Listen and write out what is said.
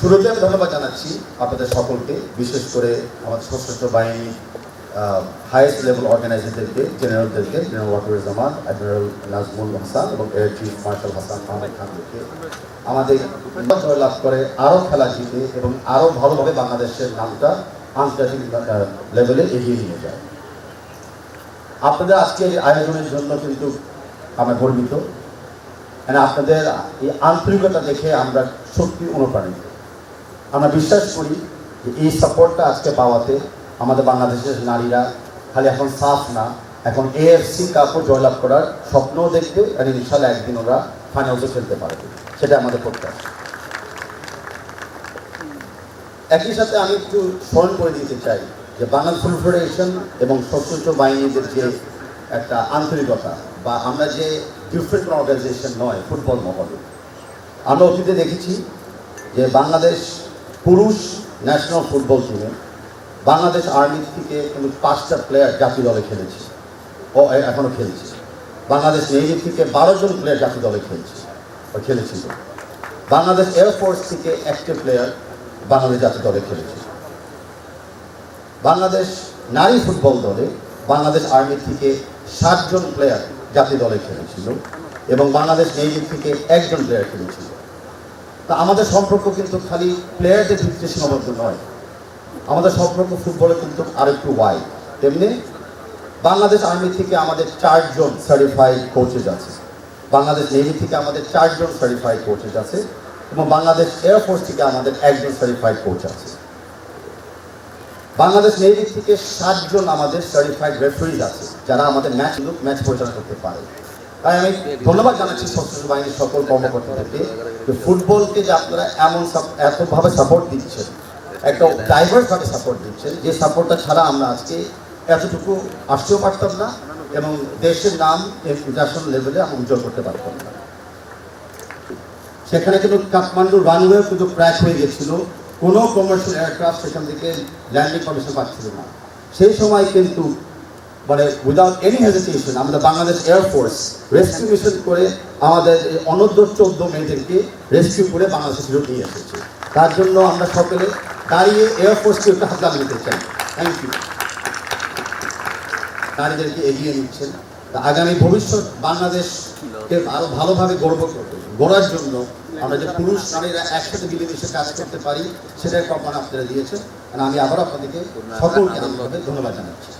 শুরুতে আমি ধন্যবাদ জানাচ্ছি আপনাদের সকলকে, বিশেষ করে আমাদের সশস্ত্র বাহিনী হাইয়েস্ট লেভেল অর্গানাইজারদেরকে জেনারেলদেরকে জেনারেল ওয়াকিরুজ্জামান অ্যাডমিরাল নাজমুল হাসান এবং air chief marshal Hasan Mahmud খানদেরকে আমাদের জয় লাভ করে, আরও খেলা জিতে এবং আরও ভালোভাবে বাংলাদেশের নামটা আন্তর্জাতিক লেভেলে এগিয়ে নিয়ে যায়। আপনাদের আজকের আয়োজনের জন্য কিন্তু আমরা গর্বিত। মানে আপনাদের এই আন্তরিকতা দেখে আমরা সত্যি অনুপ্রাণিত। আমরা বিশ্বাস করি যে এই সাপোর্টটা আজকে পাওয়াতে আমাদের বাংলাদেশের নারীরা খালি এখন সাফ না, এখন এএফসি কাপও জয়লাভ করার স্বপ্নও দেখবে আর ইনশাল্লাহ একদিন ওরা ফাইনালসে খেলতে পারবে। সেটা আমাদের প্রত্যাশা। একই সাথে আমি একটু স্মরণ করে দিতে চাই যে বাংলাদেশ ফুটবল ফেডারেশন এবং সশস্ত্র বাহিনীদের যে একটা আন্তরিকতা বা আমরা যে ডিফারেন্ট অর্গানাইজেশন নয়, ফুটবল মহলে। আমরা অতীতে দেখেছি যে বাংলাদেশ পুরুষ ন্যাশনাল ফুটবল টিমে বাংলাদেশ আর্মি থেকে কিন্তু পাঁচটা প্লেয়ার জাতীয় দলে খেলেছে। ও এখনও এখনও খেলছে। বাংলাদেশ নেভি থেকে বারো জন প্লেয়ার জাতীয় দলে খেলছে, ও খেলেছিল। বাংলাদেশ এয়ারফোর্স থেকে একটা প্লেয়ার বাংলাদেশ জাতীয় দলে খেলেছে। বাংলাদেশ নারী ফুটবল দলে বাংলাদেশ আর্মি থেকে ষাটজন প্লেয়ার জাতীয় দলে খেলেছিল এবং বাংলাদেশ নেভি থেকে একজন প্লেয়ার খেলেছিল। তা আমাদের সম্পর্ক কিন্তু খালি প্লেয়ারদের ভিত্তিতে সীমাবদ্ধ নয়। আমাদের সম্পর্ক ফুটবলে কিন্তু আরেকটু ওয়াইড তেমনি বাংলাদেশ আর্মি থেকে আমাদের চারজন সার্টিফাইড কোচেস আছে। বাংলাদেশ নেভি থেকে আমাদের চারজন সার্টিফাইড কোচেস আছে এবং বাংলাদেশ এয়ারফোর্স থেকে আমাদের একজন সার্টিফাইড কোচ আছে। বাংলাদেশ নেভি থেকে সাতজন আমাদের সার্টিফাইড রেফারিজ আছে, যারা আমাদের ম্যাচ ম্যাচ পরিচালনা করতে পারে। তাই আমি ধন্যবাদ জানাচ্ছি সশস্ত্র বাহিনীর সকল কর্মকর্তাদেরকে যে ফুটবলকে যে আপনারা এমন এতভাবে সাপোর্ট দিচ্ছেন, একটা ডাইভার্স ভাবে সাপোর্ট দিচ্ছেন, যে সাপোর্টটা ছাড়া আমরা আজকে এতটুকু আসতেও পারতাম না এবং দেশের নাম ইন্টারন্যাশনাল লেভেলে আমরা উজ্জ্বল করতে পারতাম না। সেখানে কিন্তু কাঠমান্ডু রানওয়ে কিন্তু ক্র্যাশ হয়ে গেছিল। কোনো কমার্শিয়াল এয়ারক্রাফট সেখান থেকে ল্যান্ডিং পারমিশন পাচ্ছিল না। সেই সময় কিন্তু মানে উইদাউট এনি হেজিটেশন আমাদের বাংলাদেশ এয়ারফোর্স রেস্কিউ মিশন করে আমাদের এই অনূর্ধ্ব চোদ্দ মেয়েদেরকে রেস্কিউ করে বাংলাদেশে ফেরত নিয়ে এসেছে। তার জন্য আমরা সকলে দাঁড়িয়ে এয়ারফোর্সকে একটা হাত লাগিয়ে চাই। থ্যাংক ইউ নারীদেরকে এগিয়ে নিচ্ছেন। আগামী ভবিষ্যৎ বাংলাদেশকে আরও ভালোভাবে গর্ব গড়ার জন্য আমরা যে পুরুষ নারীরা একসাথে মিলেমিশে কাজ করতে পারি, সেটাই কল্পনা আপনারা দিয়েছেন। আমি আবার আপনাদেরকে সকলকে ধন্যবাদ জানাচ্ছি।